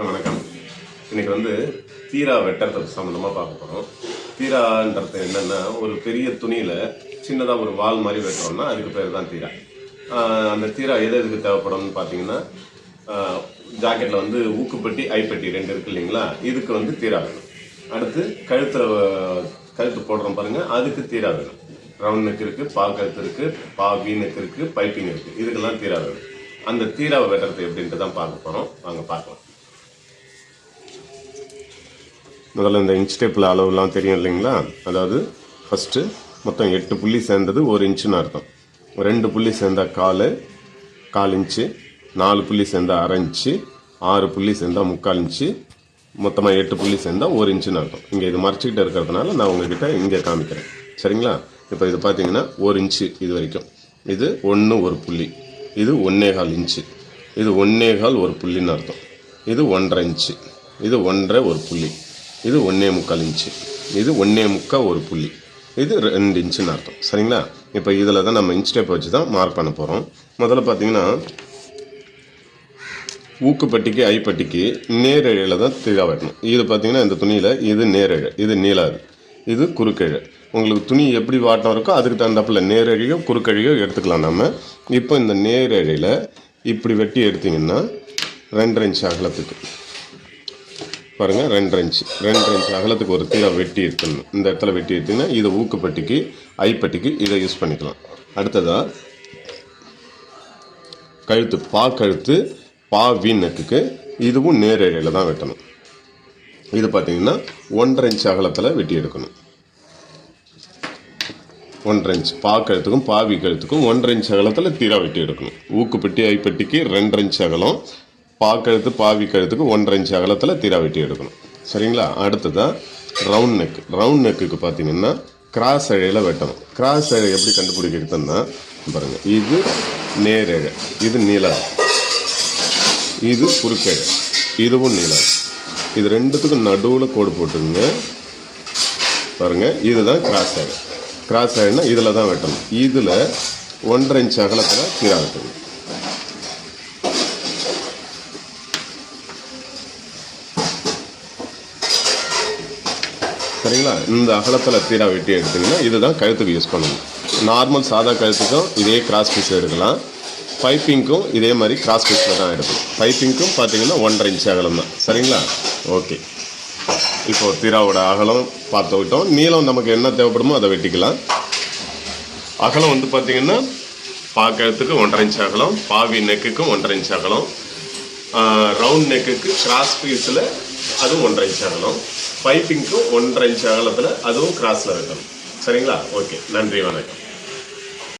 அனைவருக்கும் வணக்கம். இன்னைக்கு வந்து தீரா வெட்டுறது சம்மந்தமாக பார்க்க போகிறோம் தீரான்றது என்னென்னா ஒரு பெரிய துணியில் சின்னதாக ஒரு வால் மாதிரி வெட்டுறோம்னா அதுக்கு பேர் தான் தீரா. அந்த தீரா எது எதுக்கு தேவைப்படும்னு பார்த்தீங்கன்னா ஜாக்கெட்டில் வந்து ஊக்குப்பட்டி ஐப்பட்டி ரெண்டு இருக்கு இல்லைங்களா? இதுக்கு வந்து தீரா வேணும். அடுத்து கழுத்தில் கழுத்து போடுறோம் பாருங்கள் அதுக்கு தீரா வேணும். ரவுண்ட் நெக் இருக்குது பா கழுத்து இருக்குது பா வீ நெக் பைப்பிங் இருக்குது இதுக்கெல்லாம் தீரா வேணும். அந்த தீராவை வெட்டுறது எப்படின்ட்டு தான் பார்க்க போகிறோம் வாங்க பார்க்கலாம். முதல்ல இந்த இன்ச் டேப்பில் அளவுலாம் தெரியும் இல்லைங்களா? அதாவது ஃபஸ்ட்டு மொத்தம் எட்டு புள்ளி சேர்ந்தது ஒரு இன்ச்சுன்னு அர்த்தம். ரெண்டு புள்ளி சேர்ந்தா கால் கால் இன்ச்சு நாலு புள்ளி சேர்ந்தா அரை இன்ச்சு ஆறு புள்ளி சேர்ந்தா முக்கால் இன்ச்சு மொத்தமாக எட்டு புள்ளி சேர்ந்தா ஒரு இன்ச்சுன்னு அர்த்தம். இங்கே இது மறைச்சிக்கிட்டு இருக்கிறதுனால நான் உங்ககிட்ட இங்கே காமிக்கிறேன். சரிங்களா? இப்போ இது பார்த்தீங்கன்னா ஒரு இன்ச்சு இது வரைக்கும். இது ஒன்று ஒரு புள்ளி. இது ஒன்னேகால் இன்ச்சு இது ஒன்னேகால் ஒரு புள்ளின்னு அர்த்தம். இது ஒன்றரை இன்ச்சு இது ஒன்றரை ஒரு புள்ளி. இது ஒன்றே முக்கால் இன்ச்சு. இது ஒன்னே முக்கால் ஒரு புள்ளி. இது ரெண்டு இன்ச்சுன்னு அர்த்தம். சரிங்களா? இப்போ இதில் தான் நம்ம இன்ச் டேப் வச்சு தான் மார்க் பண்ண போகிறோம் முதல்ல பார்த்தீங்கன்னா ஊக்குப்பட்டிக்கு ஐப்பட்டிக்கு நேரழையில் தான் திகா வெட்டணும் இது பார்த்தீங்கன்னா இந்த துணியில் இது நேரழை இது நீளாது இது குறுக்கழை. உங்களுக்கு துணி எப்படி வாட்டம் இருக்கோ அதுக்கு தகுந்தாப்பில் நேரழியோ குறுக்கழியோ எடுத்துக்கலாம் நம்ம இப்போ இந்த நேரழையில் இப்படி வெட்டி எடுத்திங்கன்னா ரெண்டரை இன்ச் அகலத்துக்கு. பாருங்கள் ரெண்டரை இன்ச் ரெண்டு இன்ச் அகலத்துக்கு ஒரு தீரா வெட்டி எடுத்துடணும். இந்த இடத்துல வெட்டி எடுத்தீங்கன்னா இதை ஊக்குப்பட்டிக்கு ஐப்பட்டிக்கு இதை யூஸ் பண்ணிக்கலாம். அடுத்ததாக கழுத்து பா கழுத்து பா வி நெக்குக்கு இதுவும் நேரடியில் தான் வெட்டணும். இது பார்த்தீங்கன்னா ஒன்றரை இன்ச் அகலத்தில் வெட்டி எடுக்கணும். ஒன்றரை இன்ச் பா கழுத்துக்கும் பாவி கழுத்துக்கும் ஒன்றரை இன்ச் அகலத்தில் தீரா வெட்டி எடுக்கணும். ஊக்குப்பட்டி ஐப்பட்டிக்கு ரெண்டரை இன்ச் அகலம் பாக்கழுத்து பாவி கழுத்துக்கு ஒன்றரை இன்ச்சு அகலத்தில் தீரா வெட்டி எடுக்கணும். சரிங்களா? அடுத்ததான் ரவுண்ட் நெக் ரவுண்ட் நெக்குக்கு பார்த்தீங்கன்னா கிராஸ் அழையில் வெட்டணும். கிராஸ் அழை எப்படி கண்டுபிடிக்கிறதுன்னா பாருங்கள் இது நேரழை. இது நீளம் இது குறுக்கழை. இதுவும் நீளம் இது ரெண்டுத்துக்கும் நடுவில் கோடு போட்டுருங்க. பாருங்கள் இதுதான் கிராஸ் அழை. கிராஸ் அழைனா இதில் தான் வெட்டணும். இதில் ஒன்றரை இன்ச் அகலத்தில் தீரா வெட்டணும். சரிங்களா? இந்த அகலத்தில் தீரா வெட்டி எடுத்திங்கன்னா இதுதான் கழுத்துக்கு யூஸ் பண்ணணும் நார்மல் சாதா கழுத்துக்கும் இதே கிராஸ் பீஸ் எடுக்கலாம் பைப்பிங்க்கும் இதே மாதிரி கிராஸ் பீஸில் தான் எடுக்கணும் பைப்பிங்க்கும் பார்த்தீங்கன்னா ஒன்றரை இன்ச் அகலம் தான். சரிங்களா? ஓகே இப்போ தீராவோட அகலம் பார்த்துக்கிட்டோம் நீளம் நமக்கு என்ன தேவைப்படுமோ அதை வெட்டிக்கலாம். அகலம் வந்து பார்த்தீங்கன்னா பாக்கறதுக்கு ஒன்றரை இன்ச் அகலம் பாவி நெக்குக்கும் ஒன்றரை இன்ச் அகலம். ரவுண்ட் நெக்குக்கு கிராஸ் பீஸில் அதுவும் ஒன்றரை இன்ச் அகலம். பைப்பிங்க்கும் ஒன்றரை இன்ச் அகலத்தில் அதுவும் கிராஸில் இருக்கணும் சரிங்களா? ஓகே நன்றி வணக்கம்.